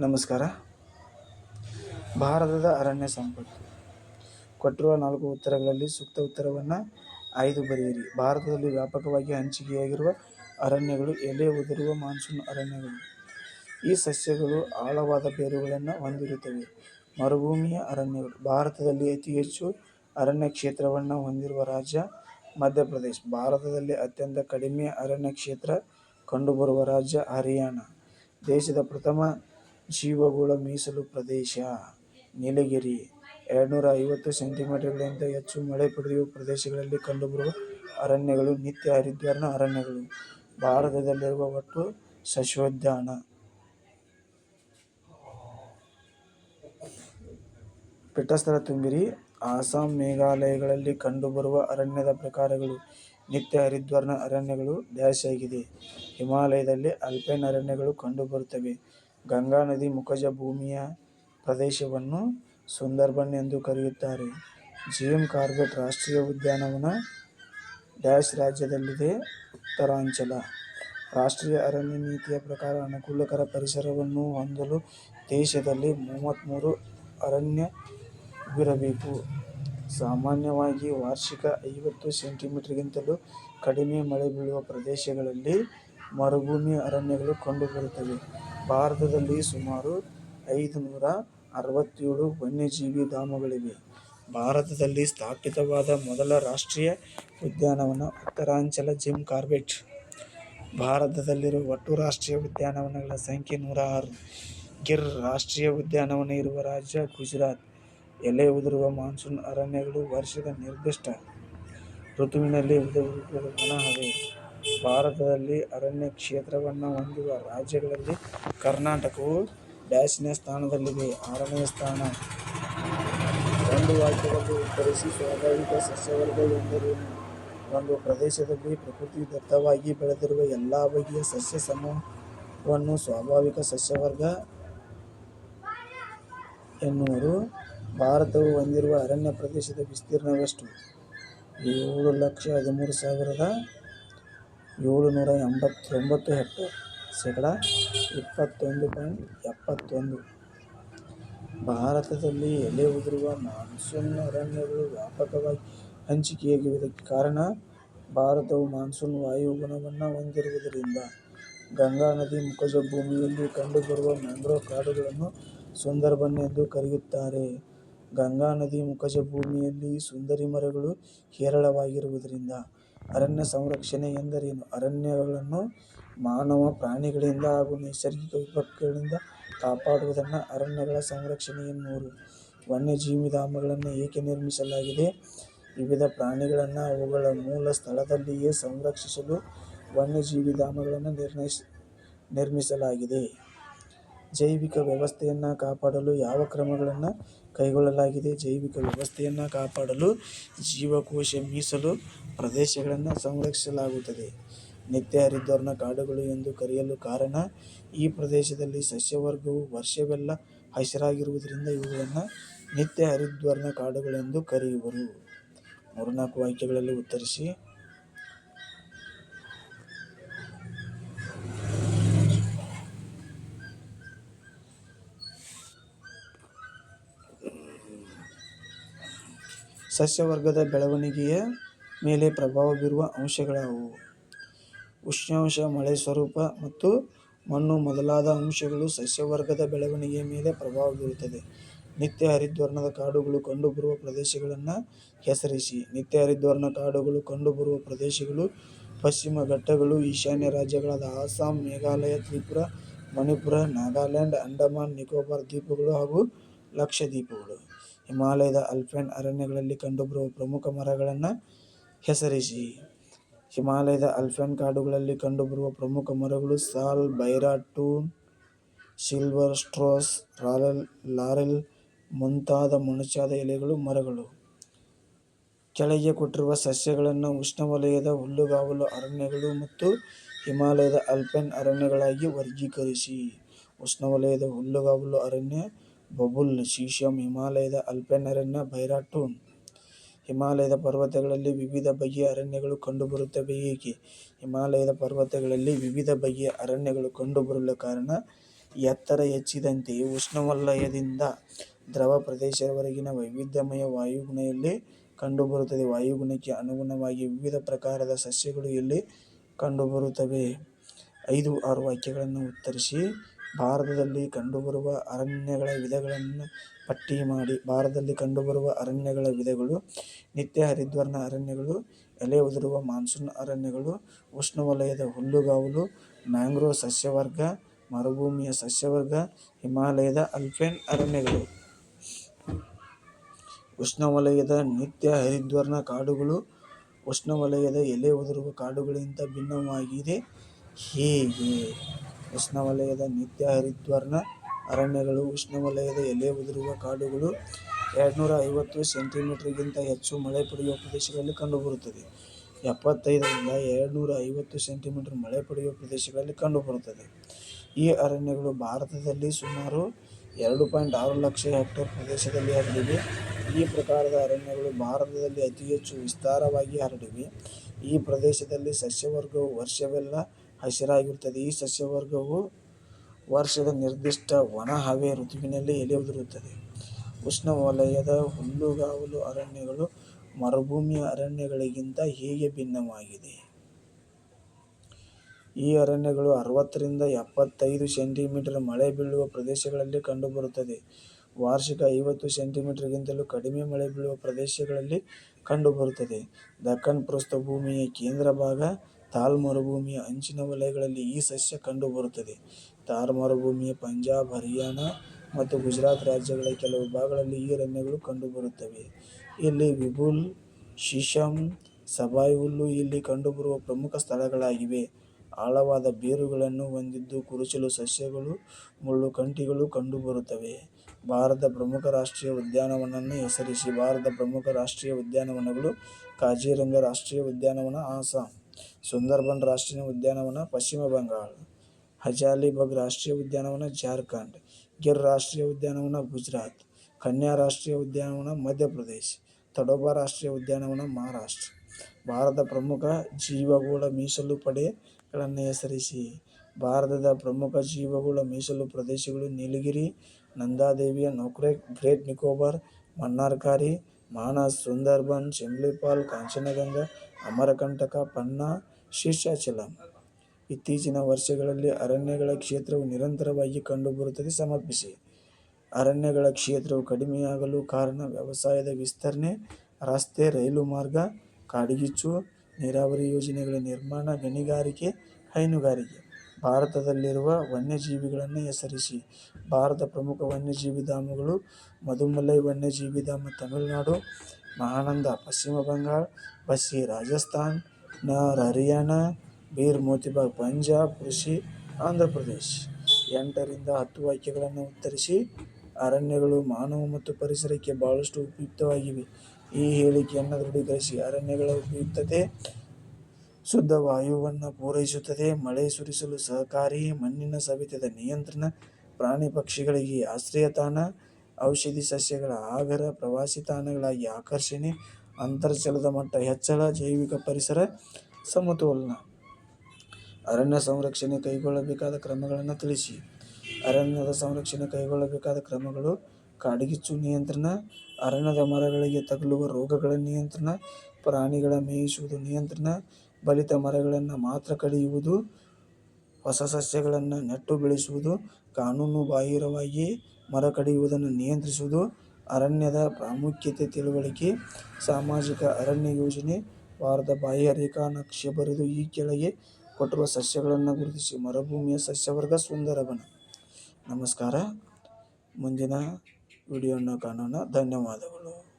ನಮಸ್ಕಾರ. ಭಾರತದ ಅರಣ್ಯ ಸಂಪತ್ತು. ಕೊಟ್ಟಿರುವ ನಾಲ್ಕು ಉತ್ತರಗಳಲ್ಲಿ ಸೂಕ್ತ ಉತ್ತರವನ್ನು ಆಯ್ದು ಬರೆಯಿರಿ. ಭಾರತದಲ್ಲಿ ವ್ಯಾಪಕವಾಗಿ ಹಂಚಿಕೆಯಾಗಿರುವ ಅರಣ್ಯಗಳು, ಎಲೆ ಉದುರುವ ಮಾನ್ಸೂನ್ ಅರಣ್ಯಗಳು. ಈ ಸಸ್ಯಗಳು ಆಳವಾದ ಬೇರುಗಳನ್ನು ಹೊಂದಿರುತ್ತವೆ. ಮರುಭೂಮಿಯ ಅರಣ್ಯಗಳು. ಭಾರತದಲ್ಲಿ ಅತಿ ಹೆಚ್ಚು ಅರಣ್ಯ ಕ್ಷೇತ್ರವನ್ನು ಹೊಂದಿರುವ ರಾಜ್ಯ ಮಧ್ಯಪ್ರದೇಶ. ಭಾರತದಲ್ಲಿ ಅತ್ಯಂತ ಕಡಿಮೆ ಅರಣ್ಯ ಕ್ಷೇತ್ರ ಕಂಡುಬರುವ ರಾಜ್ಯ ಹರಿಯಾಣ. ದೇಶದ ಪ್ರಥಮ ಜೀವಗೋಳ ಮೀಸಲು ಪ್ರದೇಶ. ನೀಲಗಿರಿ. ಎರಡ್ನೂರ ಐವತ್ತು ಸೆಂಟಿಮೀಟರ್ಗಳಿಗಿಂತ ಹೆಚ್ಚು ಮಳೆ ಪಡೆಯುವ ಪ್ರದೇಶಗಳಲ್ಲಿ ಕಂಡುಬರುವ ಅರಣ್ಯಗಳು, ನಿತ್ಯ ಹರಿದ್ವರ್ಣ ಅರಣ್ಯಗಳು. ಭಾರತದಲ್ಲಿರುವ ಒಟ್ಟು ಸಸ್ಯೋದ್ಯಾನ ಪೀಠಸ್ಥಳ ತುಂಬಿರಿ. ಅಸ್ಸಾಂ ಮೇಘಾಲಯಗಳಲ್ಲಿ ಕಂಡುಬರುವ ಅರಣ್ಯದ ಪ್ರಕಾರಗಳು, ನಿತ್ಯ ಹರಿದ್ವರ್ಣ ಅರಣ್ಯಗಳು ಡ್ಯಾಶಾಗಿದೆ ಹಿಮಾಲಯದಲ್ಲಿ ಅಲ್ಪೈನ್ ಅರಣ್ಯಗಳು ಕಂಡುಬರುತ್ತವೆ. ಗಂಗಾ ನದಿ ಮುಖಜ ಭೂಮಿಯ ಪ್ರದೇಶವನ್ನು ಸುಂದರ್ಬನ್ ಎಂದು ಕರೆಯುತ್ತಾರೆ. ಜಿಮ್ ಕಾರ್ಬೆಟ್ ರಾಷ್ಟ್ರೀಯ ಉದ್ಯಾನವನ ಡ್ಯಾಶ್ ರಾಜ್ಯದಲ್ಲಿದೆ. ಉತ್ತರಾಂಚಲ ರಾಷ್ಟ್ರೀಯ ಅರಣ್ಯ ನೀತಿಯ ಪ್ರಕಾರ ಅನುಕೂಲಕರ ಪರಿಸರವನ್ನು ಹೊಂದಲು ದೇಶದಲ್ಲಿ ಮೂವತ್ತ್ಮೂರು ಅರಣ್ಯವಿರಬೇಕು ಸಾಮಾನ್ಯವಾಗಿ ವಾರ್ಷಿಕ ಐವತ್ತು ಸೆಂಟಿಮೀಟರ್ಗಿಂತಲೂ ಕಡಿಮೆ ಮಳೆ ಬೀಳುವ ಪ್ರದೇಶಗಳಲ್ಲಿ ಮರುಭೂಮಿ ಅರಣ್ಯಗಳು ಕಂಡುಬರುತ್ತವೆ. ಭಾರತದಲ್ಲಿ ಸುಮಾರು ಐದುನೂರ ಅರವತ್ತೇಳು ವನ್ಯಜೀವಿ ಧಾಮಗಳಿವೆ. ಭಾರತದಲ್ಲಿ ಸ್ಥಾಪಿತವಾದ ಮೊದಲ ರಾಷ್ಟ್ರೀಯ ಉದ್ಯಾನವನ ಉತ್ತರಾಂಚಲ ಜಿಮ್ ಕಾರ್ಬೆಟ್. ಭಾರತದಲ್ಲಿರುವ ಒಟ್ಟು ರಾಷ್ಟ್ರೀಯ ಉದ್ಯಾನವನಗಳ ಸಂಖ್ಯೆ ನೂರ ಆರು ಗಿರ್ ರಾಷ್ಟ್ರೀಯ ಉದ್ಯಾನವನ ಇರುವ ರಾಜ್ಯ ಗುಜರಾತ್. ಎಲೆ ಉದುರುವ ಮಾನ್ಸೂನ್ ಅರಣ್ಯಗಳು ವರ್ಷದ ನಿರ್ದಿಷ್ಟ ಋತುವಿನಲ್ಲಿ ಉದುರುವ ಒಣ ಹವೆ ಭಾರತದಲ್ಲಿ ಅರಣ್ಯ ಕ್ಷೇತ್ರವನ್ನು ಹೊಂದಿರುವ ರಾಜ್ಯಗಳಲ್ಲಿ ಕರ್ನಾಟಕವು ಡ್ಯಾಶ್ನೇ ಸ್ಥಾನದಲ್ಲಿದೆ. ಆರನೇ ಸ್ಥಾನ. ಒಂದು ವಾಕ್ಯದಲ್ಲಿ ಉತ್ತರಿಸಿ, ಸ್ವಾಭಾವಿಕ ಸಸ್ಯವರ್ಗ ಎಂದರೇನು? ಒಂದು ಪ್ರದೇಶದಲ್ಲಿ ಪ್ರಕೃತಿ ಪ್ರಕೃತಿದತ್ತವಾಗಿ ಬೆಳೆದಿರುವ ಎಲ್ಲಾ ಬಗೆಯ ಸಸ್ಯ ಸಮೂಹವನ್ನು ಸ್ವಾಭಾವಿಕ ಸಸ್ಯವರ್ಗ ಎನ್ನುವರು ಭಾರತವು ಹೊಂದಿರುವ ಅರಣ್ಯ ಪ್ರದೇಶದ ವಿಸ್ತೀರ್ಣವೆಷ್ಟು? ಏಳು ಲಕ್ಷ ಹದಿಮೂರು ಸಾವಿರದ ಏಳುನೂರ ಎಂಬತ್ತೊಂಬತ್ತು ಹೆಕ್ಟೇರ್ ಶೇಕಡ ಇಪ್ಪತ್ತೊಂದು ಪಾಯಿಂಟ್ ಎಪ್ಪತ್ತೊಂದು. ಭಾರತದಲ್ಲಿ ಎಲೆ ಉದುರುವ ಮಾನ್ಸೂನ್ ಅರಣ್ಯಗಳು ವ್ಯಾಪಕವಾಗಿ ಹಂಚಿಕೆಯಾಗಿರುವುದಕ್ಕೆ ಕಾರಣ ಭಾರತವು ಮಾನ್ಸೂನ್ ವಾಯುಗುಣವನ್ನು ಹೊಂದಿರುವುದರಿಂದ ಗಂಗಾ ನದಿ ಮುಖಜ ಭೂಮಿಯಲ್ಲಿ ಕಂಡುಬರುವ ಮ್ಯಾಂಗ್ರೋವ್ ಕಾಡುಗಳನ್ನು ಸುಂದರ್ಬನ್ ಎಂದು ಕರೆಯುತ್ತಾರೆ. ಗಂಗಾ ನದಿ ಮುಖಜ ಭೂಮಿಯಲ್ಲಿ ಸುಂದರಿ ಮರಗಳು ಹೇರಳವಾಗಿರುವುದರಿಂದ ಅರಣ್ಯ ಸಂರಕ್ಷಣೆ ಎಂದರೇನು? ಅರಣ್ಯಗಳನ್ನು ಮಾನವ ಪ್ರಾಣಿಗಳಿಂದ ಹಾಗೂ ನೈಸರ್ಗಿಕ ವಿಪತ್ತುಗಳಿಂದ ಕಾಪಾಡುವುದನ್ನು ಅರಣ್ಯಗಳ ಸಂರಕ್ಷಣೆ ಎನ್ನುವರು. ವನ್ಯಜೀವಿಧಾಮಗಳನ್ನು ಏಕೆ ನಿರ್ಮಿಸಲಾಗಿದೆ? ವಿವಿಧ ಪ್ರಾಣಿಗಳನ್ನು ಅವುಗಳ ಮೂಲ ಸ್ಥಳದಲ್ಲಿಯೇ ಸಂರಕ್ಷಿಸಲು ವನ್ಯಜೀವಿಧಾಮಗಳನ್ನು ನಿರ್ಮಿಸಲಾಗಿದೆ. ಜೈವಿಕ ವ್ಯವಸ್ಥೆಯನ್ನು ಕಾಪಾಡಲು ಯಾವ ಕ್ರಮಗಳನ್ನು ಕೈಗೊಳ್ಳಲಾಗಿದೆ? ಜೈವಿಕ ವ್ಯವಸ್ಥೆಯನ್ನು ಕಾಪಾಡಲು ಜೀವಕೋಶ ಮೀಸಲು ಪ್ರದೇಶಗಳನ್ನು ಸಂರಕ್ಷಿಸಲಾಗುತ್ತದೆ. ನಿತ್ಯ ಹರಿದ್ವರ್ಣ ಕಾಡುಗಳು ಎಂದು ಕರೆಯಲು ಕಾರಣ, ಈ ಪ್ರದೇಶದಲ್ಲಿ ಸಸ್ಯವರ್ಗವು ವರ್ಷವೆಲ್ಲ ಹಸಿರಾಗಿರುವುದರಿಂದ ಇವುಗಳನ್ನು ನಿತ್ಯ ಹರಿದ್ವರ್ಣ ಕಾಡುಗಳೆಂದು ಕರೆಯುವರು. ಮೂರ್ನಾಲ್ಕು ವಾಕ್ಯಗಳಲ್ಲಿ ಉತ್ತರಿಸಿ. ಸಸ್ಯವರ್ಗದ ಬೆಳವಣಿಗೆಯ ಮೇಲೆ ಪ್ರಭಾವ ಬೀರುವ ಅಂಶಗಳಾವುವು? ಉಷ್ಣಾಂಶ ಮಳೆ ಸ್ವರೂಪ ಮತ್ತು ಮಣ್ಣು ಮೊದಲಾದ ಅಂಶಗಳು ಸಸ್ಯವರ್ಗದ ಬೆಳವಣಿಗೆಯ ಮೇಲೆ ಪ್ರಭಾವ ಬೀರುತ್ತದೆ. ನಿತ್ಯ ಹರಿದ್ವರ್ಣದ ಕಾಡುಗಳು ಕಂಡುಬರುವ ಪ್ರದೇಶಗಳನ್ನು ಹೆಸರಿಸಿ. ನಿತ್ಯ ಹರಿದ್ವರ್ಣ ಕಾಡುಗಳು ಕಂಡುಬರುವ ಪ್ರದೇಶಗಳು ಪಶ್ಚಿಮ ಘಟ್ಟಗಳು ಈಶಾನ್ಯ ರಾಜ್ಯಗಳಾದ ಅಸ್ಸಾಂ ಮೇಘಾಲಯ ತ್ರಿಪುರ, ಮಣಿಪುರ ನಾಗಾಲ್ಯಾಂಡ್ ಅಂಡಮಾನ್ ನಿಕೋಬಾರ್ ದ್ವೀಪಗಳು ಹಾಗೂ ಲಕ್ಷದ್ವೀಪಗಳು. ಹಿಮಾಲಯದ ಆಲ್ಪೈನ್ ಅರಣ್ಯಗಳಲ್ಲಿ ಕಂಡುಬರುವ ಪ್ರಮುಖ ಮರಗಳನ್ನು ಹೆಸರಿಸಿ. ಹಿಮಾಲಯದ ಆಲ್ಪೈನ್ ಕಾಡುಗಳಲ್ಲಿ ಕಂಡುಬರುವ ಪ್ರಮುಖ ಮರಗಳು ಸಾಲ್, ಬೈರಾ, ಟೂನ್, ಸಿಲ್ವರ್ ಸ್ಪ್ರೂಸ್ ಲಾರೆಲ್ ಮುಂತಾದ ಮೊನಚಾದ ಎಲೆಗಳು ಮರಗಳು. ಕೆಳಗೆ ಕೊಟ್ಟಿರುವ ಸಸ್ಯಗಳನ್ನು ಉಷ್ಣವಲಯದ ಹುಲ್ಲುಗಾವಲು ಅರಣ್ಯಗಳು ಮತ್ತು ಹಿಮಾಲಯದ ಆಲ್ಪೈನ್ ಅರಣ್ಯಗಳಾಗಿ ವರ್ಗೀಕರಿಸಿ. ಉಷ್ಣವಲಯದ ಹುಲ್ಲುಗಾವಲು ಅರಣ್ಯ ಬಬುಲ್ ಶೀಶಮ್, ಹಿಮಾಲಯದ ಆಲ್ಪೈನ್ ಅರಣ್ಯ ಹಿಮಾಲಯದ ಪರ್ವತಗಳಲ್ಲಿ ವಿವಿಧ ಬಗೆಯ ಅರಣ್ಯಗಳು ಕಂಡುಬರುತ್ತವೆ ಏಕೆ ಹಿಮಾಲಯದ ಪರ್ವತಗಳಲ್ಲಿ ವಿವಿಧ ಬಗೆಯ ಅರಣ್ಯಗಳು ಕಂಡುಬರಲು ಕಾರಣ ಎತ್ತರ ಹೆಚ್ಚಿದಂತೆ ಉಷ್ಣವಲಯದಿಂದ ದ್ರವ ಪ್ರದೇಶದವರೆಗಿನ ವೈವಿಧ್ಯಮಯ ವಾಯುಗುಣ ಇಲ್ಲಿ ಕಂಡುಬರುತ್ತದೆ. ವಾಯುಗುಣಕ್ಕೆ ಅನುಗುಣವಾಗಿ ವಿವಿಧ ಪ್ರಕಾರದ ಸಸ್ಯಗಳು ಇಲ್ಲಿ ಕಂಡುಬರುತ್ತವೆ. ಐದು ಆರು ವಾಕ್ಯಗಳನ್ನು ಉತ್ತರಿಸಿ ಭಾರತದಲ್ಲಿ ಕಂಡುಬರುವ ಅರಣ್ಯಗಳ ವಿಧಗಳನ್ನು ಪಟ್ಟಿ ಮಾಡಿ. ಭಾರತದಲ್ಲಿ ಕಂಡುಬರುವ ಅರಣ್ಯಗಳ ವಿಧಗಳು ನಿತ್ಯ ಹರಿದ್ವರ್ಣ ಅರಣ್ಯಗಳು, ಎಲೆ ಉದುರುವ ಮಾನ್ಸೂನ್ ಅರಣ್ಯಗಳು, ಉಷ್ಣವಲಯದ ಹುಲ್ಲುಗಾವಲು, ಮ್ಯಾಂಗ್ರೋವ್ ಸಸ್ಯವರ್ಗ, ಮರುಭೂಮಿಯ ಸಸ್ಯವರ್ಗ, ಹಿಮಾಲಯದ ಆಲ್ಪೈನ್ ಅರಣ್ಯಗಳು. ಉಷ್ಣವಲಯದ ನಿತ್ಯ ಹರಿದ್ವರ್ಣ ಕಾಡುಗಳು ಉಷ್ಣವಲಯದ ಎಲೆ ಉದುರುವ ಕಾಡುಗಳಿಗಿಂತ ಭಿನ್ನವಾಗಿದೆ ಹೇಗೆ? ಉಷ್ಣವಲಯದ ನಿತ್ಯ ಹರಿದ್ವರ್ಣ ಅರಣ್ಯಗಳು, ಉಷ್ಣವಲಯದ ಎಲೆ ಉದುರುವ ಕಾಡುಗಳು ಎರಡ್ನೂರ ಐವತ್ತು ಸೆಂಟಿಮೀಟರ್ಗಿಂತ ಹೆಚ್ಚು ಮಳೆ ಪಡೆಯುವ ಪ್ರದೇಶಗಳಲ್ಲಿ ಕಂಡುಬರುತ್ತದೆ. ಎಪ್ಪತ್ತೈದರಿಂದ ಎರಡ್ನೂರ ಐವತ್ತು ಸೆಂಟಿಮೀಟರ್ ಮಳೆ ಪಡೆಯುವ ಪ್ರದೇಶಗಳಲ್ಲಿ ಕಂಡುಬರುತ್ತದೆ. ಈ ಅರಣ್ಯಗಳು ಭಾರತದಲ್ಲಿ ಸುಮಾರು ಎರಡು ಪಾಯಿಂಟ್ ಆರು ಲಕ್ಷ ಹೆಕ್ಟೇರ್ ಪ್ರದೇಶದಲ್ಲಿ ಹರಡಿವೆ. ಈ ಪ್ರಕಾರದ ಅರಣ್ಯಗಳು ಭಾರತದಲ್ಲಿ ಅತಿ ಹೆಚ್ಚು ವಿಸ್ತಾರವಾಗಿ ಹರಡಿವೆ. ಈ ಪ್ರದೇಶದಲ್ಲಿ ಸಸ್ಯವರ್ಗವು ವರ್ಷವೆಲ್ಲ ಹಸಿರಾಗಿರುತ್ತದೆ. ಈ ಸಸ್ಯವರ್ಗವು ವರ್ಷದ ನಿರ್ದಿಷ್ಟ ಒಣ-ಹವೆ ಋತುವಿನಲ್ಲಿ ಎಲೆ ಉದುರುತ್ತದೆ. ಉಷ್ಣವಲಯದ ಹುಲ್ಲುಗಾವಲು ಅರಣ್ಯಗಳು ಮರುಭೂಮಿಯ ಅರಣ್ಯಗಳಿಗಿಂತ ಹೇಗೆ ಭಿನ್ನವಾಗಿದೆ ಈ ಅರಣ್ಯಗಳು ಅರವತ್ತರಿಂದ ಎಪ್ಪತ್ತೈದು ಸೆಂಟಿಮೀಟರ್ ಮಳೆ ಬೀಳುವ ಪ್ರದೇಶಗಳಲ್ಲಿ ಕಂಡುಬರುತ್ತದೆ. ವಾರ್ಷಿಕ ಐವತ್ತು ಸೆಂಟಿಮೀಟರ್ಗಿಂತಲೂ ಕಡಿಮೆ ಮಳೆ ಬೀಳುವ ಪ್ರದೇಶಗಳಲ್ಲಿ ಕಂಡುಬರುತ್ತದೆ. ದಕ್ಕನ್ ಪ್ರಸ್ಥಭೂಮಿಯ ಕೇಂದ್ರಭಾಗ, ಥಾರ್ ಮರುಭೂಮಿಯ ಅಂಚಿನ ವಲಯಗಳಲ್ಲಿ ಈ ಸಸ್ಯ ಕಂಡುಬರುತ್ತದೆ. ಥಾರ್ ಮರುಭೂಮಿಯ ಪಂಜಾಬ್, ಹರಿಯಾಣ ಮತ್ತು ಗುಜರಾತ್ ರಾಜ್ಯಗಳ ಕೆಲವು ಭಾಗಗಳಲ್ಲಿ ಈ ಅರಣ್ಯಗಳು ಕಂಡುಬರುತ್ತವೆ. ಇಲ್ಲಿ ವಿಬುಲ್, ಶೀಶಮ್, ಸಬಾಯಿ ಹುಲ್ಲು ಇಲ್ಲಿ ಕಂಡುಬರುವ ಪ್ರಮುಖ ಸ್ಥಳಗಳಾಗಿವೆ. ಆಳವಾದ ಬೇರುಗಳನ್ನು ಹೊಂದಿದ್ದು ಕುರುಚಲು ಸಸ್ಯಗಳು, ಮುಳ್ಳುಕಂಟಿಗಳೂ ಕಂಡುಬರುತ್ತವೆ. ಭಾರತದ ಪ್ರಮುಖ ರಾಷ್ಟ್ರೀಯ ಉದ್ಯಾನವನವನ್ನು ಹೆಸರಿಸಿ. ಭಾರತದ ಪ್ರಮುಖ ರಾಷ್ಟ್ರೀಯ ಉದ್ಯಾನವನಗಳು ಕಾಜಿರಂಗ ರಾಷ್ಟ್ರೀಯ ಉದ್ಯಾನವನ ಅಸ್ಸಾಂ, ಸುಂದರ್ಬನ್ ರಾಷ್ಟ್ರೀಯ ಉದ್ಯಾನವನ ಪಶ್ಚಿಮ ಬಂಗಾಳ, ಹಜಾಲಿಬಗ್ ರಾಷ್ಟ್ರೀಯ ಉದ್ಯಾನವನ ಜಾರ್ಖಂಡ್, ಗಿರ್ ರಾಷ್ಟ್ರೀಯ ಉದ್ಯಾನವನ ಗುಜರಾತ್, ಕನ್ಯಾ ರಾಷ್ಟ್ರೀಯ ಉದ್ಯಾನವನ ಮಧ್ಯಪ್ರದೇಶ, ತಡೋಬಾ ರಾಷ್ಟ್ರೀಯ ಉದ್ಯಾನವನ ಮಹಾರಾಷ್ಟ್ರ. ಭಾರತದ ಪ್ರಮುಖ ಜೀವಗೋಳ ಮೀಸಲು ಪಡೆಗಳನ್ನು ಹೆಸರಿಸಿ. ಭಾರತದ ಪ್ರಮುಖ ಜೀವಗೋಳ ಮೀಸಲು ಪ್ರದೇಶಗಳು ನೀಲಗಿರಿ, ನಂದಾದೇವಿಯ ನೌಕ್ರೆ ಗ್ರೇಟ್ ನಿಕೋಬಾರ್, ಮನ್ನಾರ್ ಕಾರಿ, ಮಾನಸ್, ಸುಂದರ್ಬನ್, ಶಿಮ್ಲಿಪಾಲ್ ಕಾಂಚನಗಂಗಾ, ಅಮರಕಂಟಕ, ಪನ್ನಾ, ಶೇಷಾಚಲಂ. ಇತ್ತೀಚಿನ ವರ್ಷಗಳಲ್ಲಿ ಅರಣ್ಯಗಳ ಕ್ಷೇತ್ರವು ನಿರಂತರವಾಗಿ ಕಂಡುಬರುತ್ತದೆ ಸಮರ್ಪಿಸಿ. ಅರಣ್ಯಗಳ ಕ್ಷೇತ್ರವು ಕಡಿಮೆಯಾಗಲು ಕಾರಣ ವ್ಯವಸಾಯದ ವಿಸ್ತರಣೆ, ರಸ್ತೆ, ರೈಲು ಮಾರ್ಗ, ಕಾಡ್ಗಿಚ್ಚು, ನೀರಾವರಿ ಯೋಜನೆಗಳ ನಿರ್ಮಾಣ, ಗಣಿಗಾರಿಕೆ, ಹೈನುಗಾರಿಕೆ. ಭಾರತದಲ್ಲಿರುವ ವನ್ಯಜೀವಿಗಳನ್ನು ಹೆಸರಿಸಿ. ಭಾರತದ ಪ್ರಮುಖ ವನ್ಯಜೀವಿ ಧಾಮಗಳು ಮಧುಮಲೈ ವನ್ಯಜೀವಿ ಧಾಮ ತಮಿಳುನಾಡು, ಮಹಾನಂದ ಪಶ್ಚಿಮ ಬಂಗಾಳ, ಬಸ್ಸಿ ರಾಜಸ್ಥಾನ್, ನರ್ ಹರಿಯಾಣ, ಬೀರ್ ಮೋತಿಬಾಗ್ ಪಂಜಾಬ್, ಋಷಿ ಆಂಧ್ರ ಪ್ರದೇಶ್ ಎಂಟರಿಂದ ಹತ್ತು ವಾಕ್ಯಗಳನ್ನು ಉತ್ತರಿಸಿ. ಅರಣ್ಯಗಳು ಮಾನವ ಮತ್ತು ಪರಿಸರಕ್ಕೆ ಬಹಳಷ್ಟು ಉಪಯುಕ್ತವಾಗಿವೆ. ಈ ಹೇಳಿಕೆಯನ್ನು ದೃಢೀಕರಿಸಿ. ಅರಣ್ಯಗಳ ಉಪಯುಕ್ತತೆ ಶುದ್ಧ ವಾಯುವನ್ನು ಪೂರೈಸುತ್ತದೆ, ಮಳೆ ಸುರಿಸಲು ಸಹಕಾರಿ, ಮಣ್ಣಿನ ಸವೆತದ ನಿಯಂತ್ರಣ, ಪ್ರಾಣಿ-ಪಕ್ಷಿಗಳಿಗೆ ಆಶ್ರಯತಾಣ, ಔಷಧಿ ಸಸ್ಯಗಳ ಆಗರ, ಪ್ರವಾಸಿ ತಾಣಗಳಾಗಿ ಆಕರ್ಷಣೆ, ಅಂತರ್ಜಲದ ಮಟ್ಟ ಹೆಚ್ಚಳ, ಜೈವಿಕ ಪರಿಸರ ಸಮತೋಲನ. ಅರಣ್ಯ ಸಂರಕ್ಷಣೆ ಕೈಗೊಳ್ಳಬೇಕಾದ ಕ್ರಮಗಳನ್ನು ತಿಳಿಸಿ. ಅರಣ್ಯದ ಸಂರಕ್ಷಣೆ ಕೈಗೊಳ್ಳಬೇಕಾದ ಕ್ರಮಗಳು. ಕಾಡ್ಗಿಚ್ಚು ನಿಯಂತ್ರಣ, ಅರಣ್ಯದ ಮರಗಳಿಗೆ ತಗುಲುವ ರೋಗಗಳ ನಿಯಂತ್ರಣ, ಪ್ರಾಣಿಗಳ ಮೇಯಿಸುವುದು ನಿಯಂತ್ರಣ, ಬಲಿತ ಮರಗಳನ್ನು ಮಾತ್ರ ಕಡಿಯುವುದು, ಹೊಸ ಸಸ್ಯಗಳನ್ನು ನೆಟ್ಟು ಬೆಳೆಸುವುದು, ಕಾನೂನುಬಾಹಿರವಾಗಿ ಮರ ಕಡಿಯುವುದನ್ನು ನಿಯಂತ್ರಿಸುವುದು, ಅರಣ್ಯದ ಪ್ರಾಮುಖ್ಯತೆ ತಿಳುವಳಿಕೆ, ಸಾಮಾಜಿಕ ಅರಣ್ಯ ಯೋಜನೆ, ವಾರದ ಬಾಹ್ಯರೇಖಾ ನಕ್ಷೆ ಬರೆದು ಈ ಕೆಳಗೆ ಕೊಟ್ಟಿರುವ ಸಸ್ಯಗಳನ್ನು ಗುರುತಿಸಿ. ಮರುಭೂಮಿಯ ಸಸ್ಯವರ್ಗ ಸುಂದರವನ ನಮಸ್ಕಾರ ಮುಂದಿನ ವಿಡಿಯೋನ ಕಾಣೋಣ ಧನ್ಯವಾದಗಳು.